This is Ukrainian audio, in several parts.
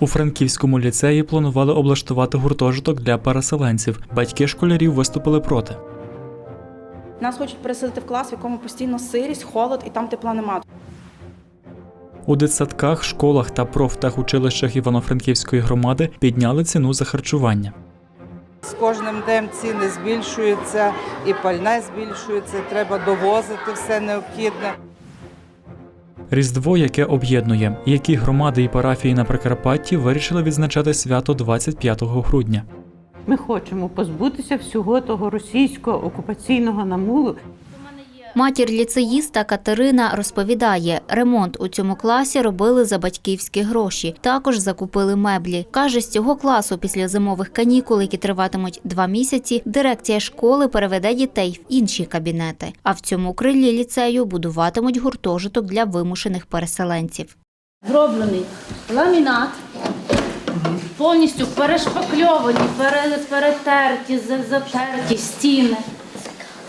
У Франківському ліцеї планували облаштувати гуртожиток для переселенців. Батьки школярів виступили проти. Нас хочуть переселити в клас, в якому постійно сирість, холод і там тепла немає. У дитсадках, школах та профтехучилищах Івано-Франківської громади підняли ціну за харчування. З кожним днем ціни збільшуються, і пальне збільшується, треба довозити все необхідне. Різдво, яке об'єднує, які громади і парафії на Прикарпатті вирішили відзначати свято 25 грудня. Ми хочемо позбутися всього того російського окупаційного намулу, Матір ліцеїста Катерина розповідає, ремонт у цьому класі робили за батьківські гроші. Також закупили меблі. Каже, з цього класу після зимових канікул, які триватимуть два місяці, дирекція школи переведе дітей в інші кабінети. А в цьому крилі ліцею будуватимуть гуртожиток для вимушених переселенців. зроблений ламінат, повністю перешпакльовані, перетерті, за- затерті стіни.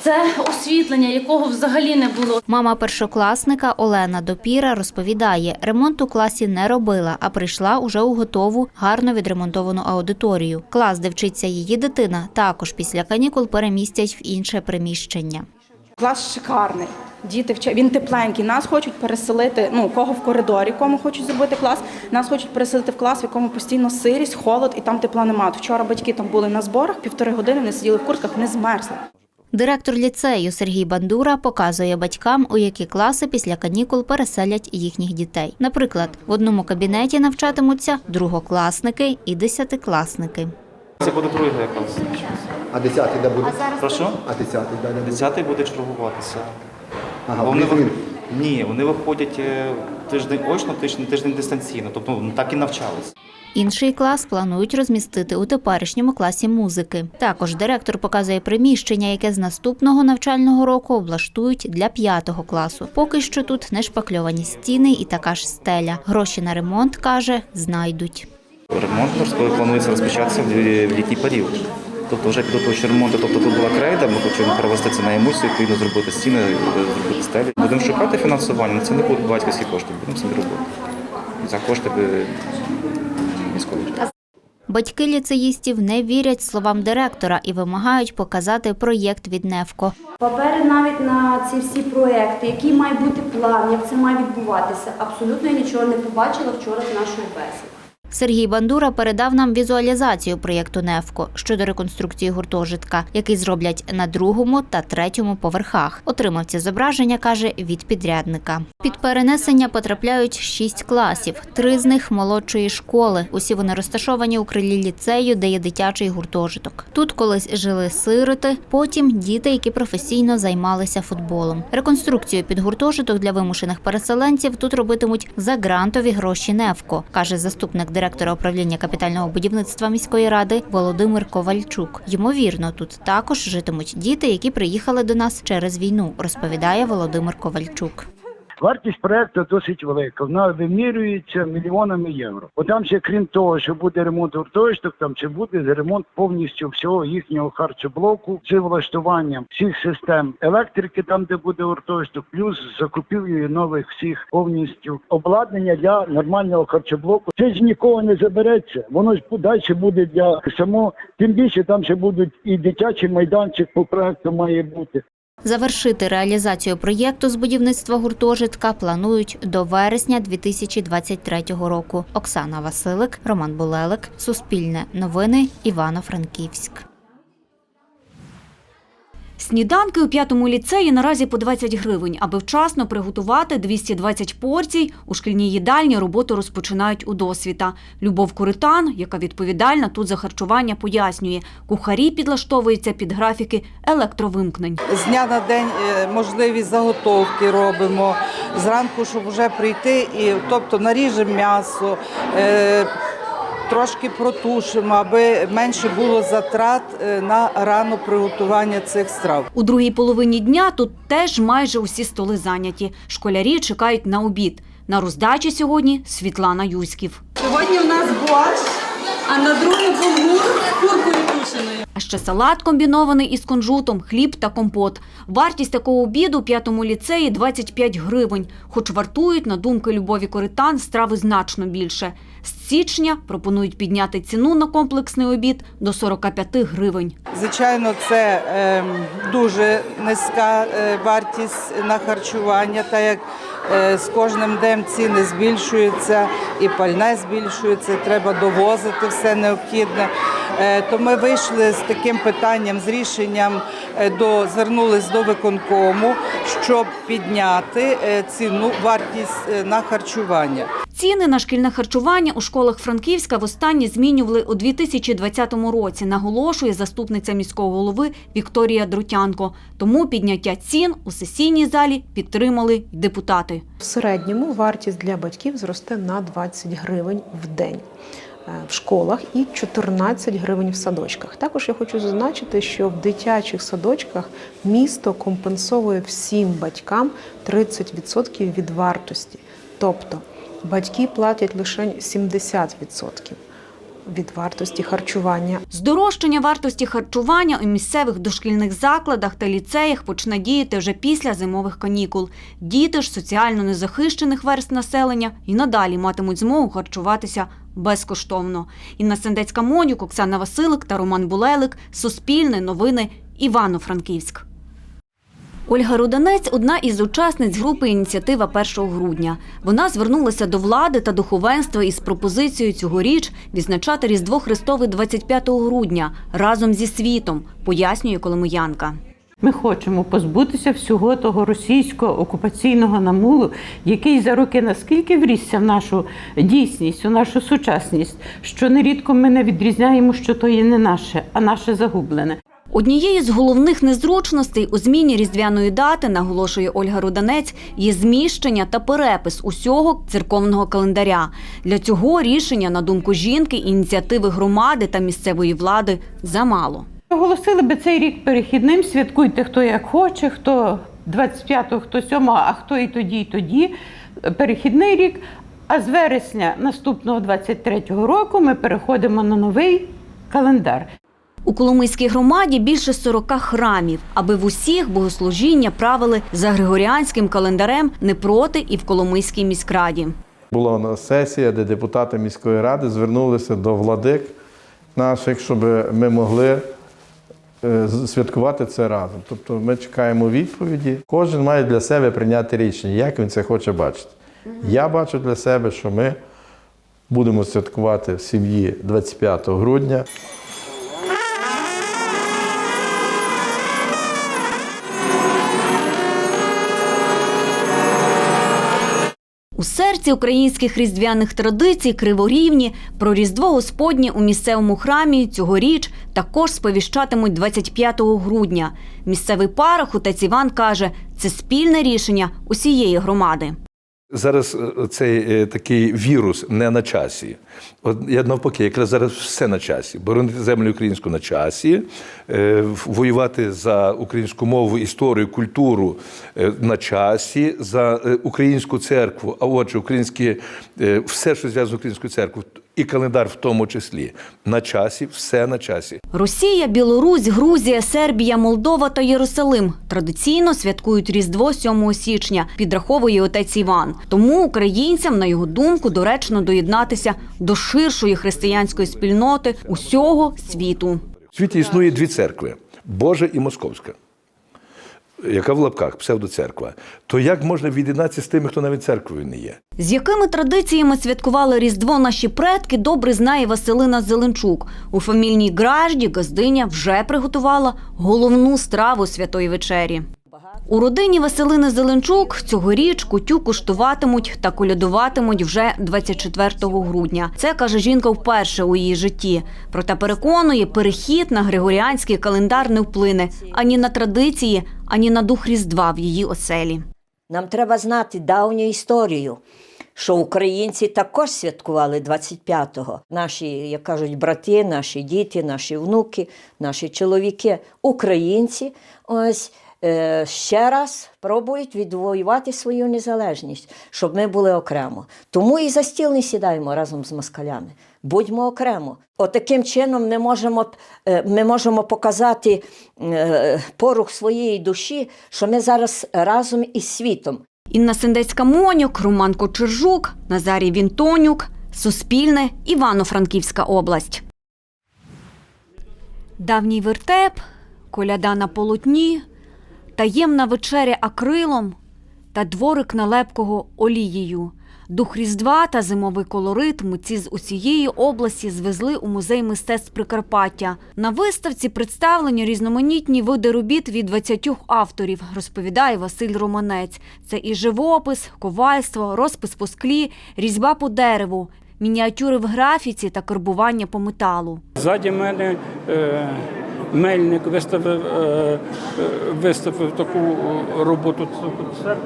Це освітлення, якого взагалі не було. Мама першокласника Олена Допіра розповідає, ремонт у класі не робила, а прийшла уже у готову, гарно відремонтовану аудиторію. Клас, де вчиться її дитина, також після канікул перемістять в інше приміщення. Клас шикарний. Діти вчать, він тепленький. Нас хочуть переселити. Ну кого в коридорі, кому хочуть зробити клас. Нас хочуть переселити в клас, в якому постійно сирість, холод і там тепла немає. Вчора батьки там були на зборах, півтори години вони сиділи в куртках, не змерзли. Директор ліцею Сергій Бандура показує батькам, у які класи після канікул переселять їхніх дітей. Наприклад, в одному кабінеті навчатимуться другокласники і десятикласники. Це буде другий клас. А 10 де буде? Прошу? А 10 де де буде? Десятий буде чергуватися. Ага, вони. Ні, вони виходять е, тиждень очно, тиждень, тиждень дистанційно. Тобто ну, так і навчались. Інший клас планують розмістити у теперішньому класі музики. Також директор показує приміщення, яке з наступного навчального року облаштують для п'ятого класу. Поки що тут не шпакльовані стіни і така ж стеля. Гроші на ремонт каже, знайдуть. Ремонт планується розпочатися в літній період. Тобто вже підготовчі ремонти, тобто тут була крейда, ми хочемо перевести це на емульсію, відповідно зробити стіни, зробити стелі. Будемо шукати фінансування, але це не будуть батьківські кошти, будемо самі робити. За кошти міського бюджету. Батьки ліцеїстів не вірять словам директора і вимагають показати проєкт від Невко. Папери навіть на ці всі проекти, який має бути план, як це має відбуватися. Абсолютно я нічого не побачила вчора з нашої бесіди. Сергій Бандура передав нам візуалізацію проєкту Невко щодо реконструкції гуртожитка, який зроблять на другому та третьому поверхах. Отримав ці зображення, каже, від підрядника. Під перенесення потрапляють шість класів, три з них молодшої школи. Усі вони розташовані у крилі ліцею, де є дитячий гуртожиток. Тут колись жили сироти, потім діти, які професійно займалися футболом. Реконструкцію під гуртожиток для вимушених переселенців тут робитимуть за грантові гроші Невко, каже заступник директора управління капітального будівництва міської ради Володимир Ковальчук. Ймовірно, тут також житимуть діти, які приїхали до нас через війну, розповідає Володимир Ковальчук. Вартість проекту досить велика. Вона вимірюється мільйонами євро. Бо там ще крім того, що буде ремонт гуртожиток, там ще буде ремонт повністю всього їхнього харчоблоку з влаштуванням всіх систем електрики, там де буде гуртожиток, плюс закупівлею нових всіх повністю обладнання для нормального харчоблоку. Це ж нікого не забереться. Воно ж далі буде для самого. Тим більше там ще будуть і дитячий майданчик по проекту має бути. Завершити реалізацію проєкту з будівництва гуртожитка планують до вересня 2023 року. Оксана Василик, Роман Булелик, Суспільне новини, Івано-Франківськ. Сніданки у п'ятому ліцеї наразі по 20 гривень. Аби вчасно приготувати 220 порцій, у шкільній їдальні роботу розпочинають у досвіта. Любов Куритан, яка відповідальна тут за харчування, пояснює, кухарі підлаштовуються під графіки електровимкнень. З дня на день е, можливі заготовки робимо. Зранку, щоб вже прийти, і тобто наріжемо м'ясо. Трошки протушимо, аби менше було затрат е, на рано приготування цих страв. У другій половині дня тут теж майже усі столи зайняті. Школярі чекають на обід. На роздачі сьогодні Світлана Юськів. Сьогодні в нас борщ, а на другому булгур куркою Сушеною. А ще салат комбінований із кунжутом, хліб та компот. Вартість такого обіду у п'ятому ліцеї 25 гривень, хоч вартують, на думку Любові Коритан, страви значно більше. З січня пропонують підняти ціну на комплексний обід до 45 гривень. Звичайно, це ем, дуже низька е, вартість на харчування, так як е, з кожним днем ціни збільшуються і пальне збільшується, треба довозити все необхідне. Е, То ми вийшли з таким питанням, з рішенням е, до звернулись до виконкому, щоб підняти е, ціну вартість на харчування. Ціни на шкільне харчування у школах Франківська востаннє змінювали у 2020 році, наголошує заступниця міського голови Вікторія Друтянко. Тому підняття цін у сесійній залі підтримали й депутати. В середньому вартість для батьків зросте на 20 гривень в день в школах і 14 гривень в садочках. Також я хочу зазначити, що в дитячих садочках місто компенсовує всім батькам 30% від вартості. Тобто батьки платять лише 70% від вартості харчування. Здорожчання вартості харчування у місцевих дошкільних закладах та ліцеях почне діяти вже після зимових канікул. Діти ж соціально незахищених верст населення і надалі матимуть змогу харчуватися безкоштовно. Інна Сендецька Монюк, Оксана Василик та Роман Булелик. Суспільне новини Івано-Франківськ. Ольга Руданець одна із учасниць групи Ініціатива 1 грудня. Вона звернулася до влади та духовенства із пропозицією цьогоріч відзначати Різдво Христове 25 грудня разом зі світом, пояснює Коломиянка. Ми хочемо позбутися всього того російського окупаційного намулу, який за роки наскільки врісся в нашу дійсність, у нашу сучасність, що нерідко ми не відрізняємо, що то є не наше, а наше загублене. Однією з головних незручностей у зміні різдвяної дати, наголошує Ольга Руданець, є зміщення та перепис усього церковного календаря. Для цього рішення, на думку жінки, ініціативи громади та місцевої влади замало. Оголосили би цей рік перехідним, святкуйте хто як хоче, хто 25-го, хто 7-го, а хто і тоді, і тоді. Перехідний рік. А з вересня наступного 23-го року ми переходимо на новий календар. У Коломийській громаді більше 40 храмів, аби в усіх богослужіння правили за григоріанським календарем не проти і в Коломийській міськраді. Була сесія, де депутати міської ради звернулися до владик наших, щоб ми могли святкувати це разом. Тобто ми чекаємо відповіді. Кожен має для себе прийняти рішення, як він це хоче бачити. Я бачу для себе, що ми будемо святкувати в сім'ї 25 грудня. Серці українських різдвяних традицій криворівні про Різдво Господнє у місцевому храмі цьогоріч також сповіщатимуть 25 грудня. Місцевий парах отець Іван каже, це спільне рішення усієї громади. Зараз е, цей е, такий вірус не на часі. От я навпаки, якраз зараз все на часі. Боронити землю українську на часі, е, воювати за українську мову, історію, культуру на часі, за українську церкву, а отже, українське е, все, що зв'язано з українською церквою, і календар в тому числі. На часі, все на часі. Росія, Білорусь, Грузія, Сербія, Молдова та Єрусалим традиційно святкують Різдво 7 січня, підраховує отець Іван. Тому українцям, на його думку, доречно доєднатися до ширшої християнської спільноти усього світу. В світі існує дві церкви: Божа і Московська. Яка в лапках псевдоцерква, то як можна від'єднатися з тими, хто навіть церквою не є? З якими традиціями святкували Різдво наші предки, добре знає Василина Зеленчук. У фамільній гражді газдиня вже приготувала головну страву святої вечері. У родині Василини Зеленчук цьогоріч кутю куштуватимуть та колядуватимуть вже 24 грудня. Це каже жінка вперше у її житті. Проте переконує, перехід на григоріанський календар не вплине ані на традиції, ані на дух Різдва в її оселі. Нам треба знати давню історію, що українці також святкували 25-го. Наші, як кажуть, брати, наші діти, наші внуки, наші чоловіки, українці, ось ще раз пробують відвоювати свою незалежність, щоб ми були окремо. Тому і за стіл не сідаємо разом з москалями. будьмо окремо. Отаким чином ми можемо, е, ми можемо показати е, порух своєї душі, що ми зараз разом із світом. Інна Сендецька-Монюк, Роман Кочержук, Назарій Вінтонюк, Суспільне, Івано-Франківська область. Давній вертеп, коляда на полотні, таємна вечеря акрилом та дворик налепкого олією. Дух Різдва та зимовий колорит митці з усієї області звезли у музей мистецтв Прикарпаття. На виставці представлені різноманітні види робіт від 20 авторів, розповідає Василь Романець. Це і живопис, ковальство, розпис по склі, різьба по дереву, мініатюри в графіці та карбування по металу. Ззаді мене е, мельник виставив, е, е, виставив таку роботу,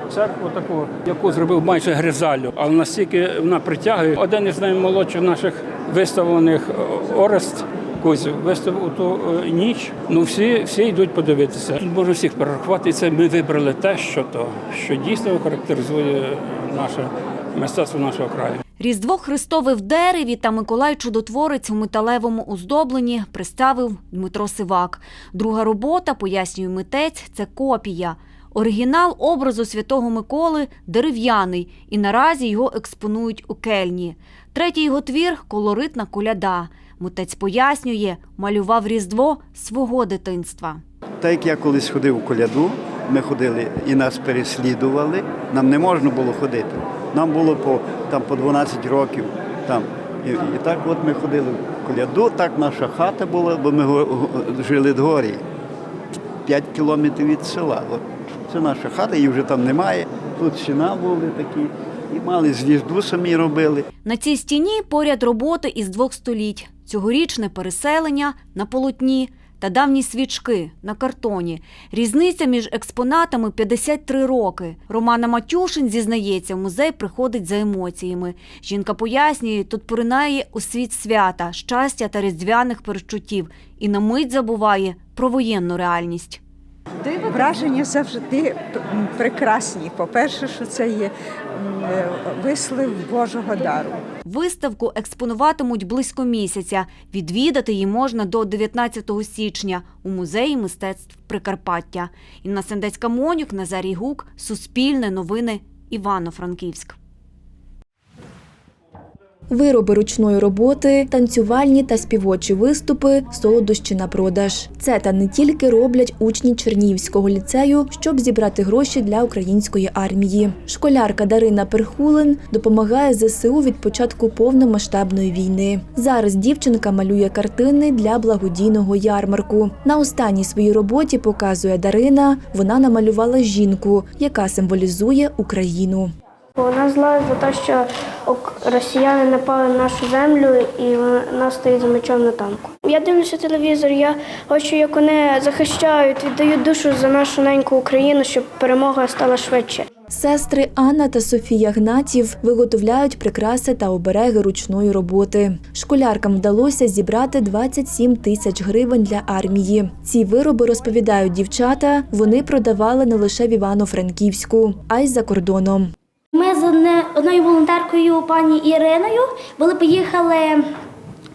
церкву таку, яку зробив майже гризалю. Але настільки вона притягує. Один із наймолодших наших виставлених е, Орест Кузів виставив у ту е, ніч. Ну всі, всі йдуть подивитися. Тут можна всіх перерахувати. І це ми вибрали те, що то, що дійсно характеризує наше мистецтво нашого краю. Різдво Христове в дереві та Миколай Чудотворець у металевому оздобленні представив Дмитро Сивак. Друга робота, пояснює митець, це копія. Оригінал образу святого Миколи дерев'яний, і наразі його експонують у кельні. Третій його твір колоритна коляда. Митець пояснює, малював Різдво свого дитинства. Так як я колись ходив у коляду, ми ходили і нас переслідували, нам не можна було ходити. Нам було по, там, по 12 років. Там. І, і так от ми ходили в коляду, так наша хата була, бо ми жили в горі. 5 кілометрів від села. От. Це наша хата, її вже там немає. Тут стіна були такі, і мали з'їзду самі робили. На цій стіні поряд роботи із двох століть: цьогорічне переселення на полотні та давні свічки на картоні. Різниця між експонатами 53 роки. Романа Матюшин зізнається, в музей приходить за емоціями. Жінка пояснює, тут поринає у світ свята, щастя та різдвяних перечуттів і на мить забуває про воєнну реальність. Враження завжди прекрасні. По-перше, що це є е, вислив Божого дару. Виставку експонуватимуть близько місяця. Відвідати її можна до 19 січня у музеї мистецтв Прикарпаття. Інна Сендецька Монюк, Назарій Гук, Суспільне новини, Івано-Франківськ. Вироби ручної роботи, танцювальні та співочі виступи, солодощі на продаж. Це та не тільки роблять учні Чернігівського ліцею, щоб зібрати гроші для української армії. Школярка Дарина Перхулин допомагає ЗСУ від початку повномасштабної війни. Зараз дівчинка малює картини для благодійного ярмарку. На останній своїй роботі показує Дарина. Вона намалювала жінку, яка символізує Україну. Вона зла за те, що росіяни напали на нашу землю і вона стоїть з мечом на танку. Я дивлюся телевізор, я хочу, як вони захищають, віддають душу за нашу неньку Україну, щоб перемога стала швидше. Сестри Анна та Софія Гнатів виготовляють прикраси та обереги ручної роботи. Школяркам вдалося зібрати 27 тисяч гривень для армії. Ці вироби розповідають дівчата. Вони продавали не лише в Івано-Франківську, а й за кордоном. Ми з одною волонтеркою, пані Іриною, були поїхали.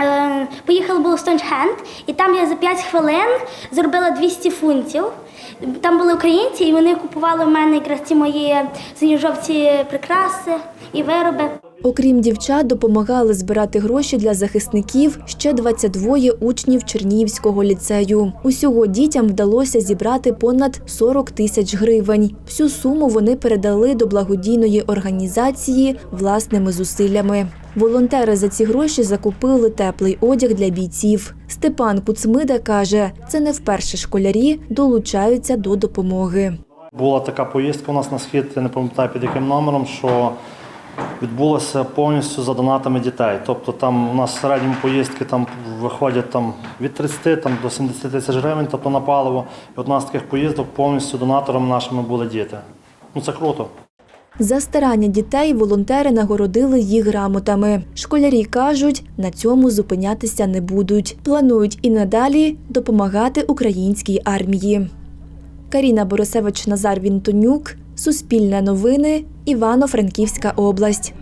е, Поїхали було в Стоунхенд, і там я за 5 хвилин зробила 200 фунтів. Там були українці, і вони купували в мене якраз ці мої синьо-жовті прикраси і вироби. Окрім дівчат, допомагали збирати гроші для захисників ще 22 учнів Чернігівського ліцею. Усього дітям вдалося зібрати понад 40 тисяч гривень. Всю суму вони передали до благодійної організації власними зусиллями. Волонтери за ці гроші закупили теплий одяг для бійців. Степан Куцмида каже, це не вперше школярі долучаються до допомоги. Була така поїздка у нас на схід, я не пам'ятаю під яким номером, що відбулося повністю за донатами дітей. Тобто там у нас в середньому поїздки там виходять там, від 30 там, до 70 тисяч гривень тобто на паливо. І одна з таких поїздок повністю донаторами нашими були діти. Ну це круто. За старання дітей волонтери нагородили їх грамотами. Школярі кажуть, на цьому зупинятися не будуть. Планують і надалі допомагати українській армії. Каріна Борисевич Назар Вінтонюк, Суспільне новини, Івано-Франківська область.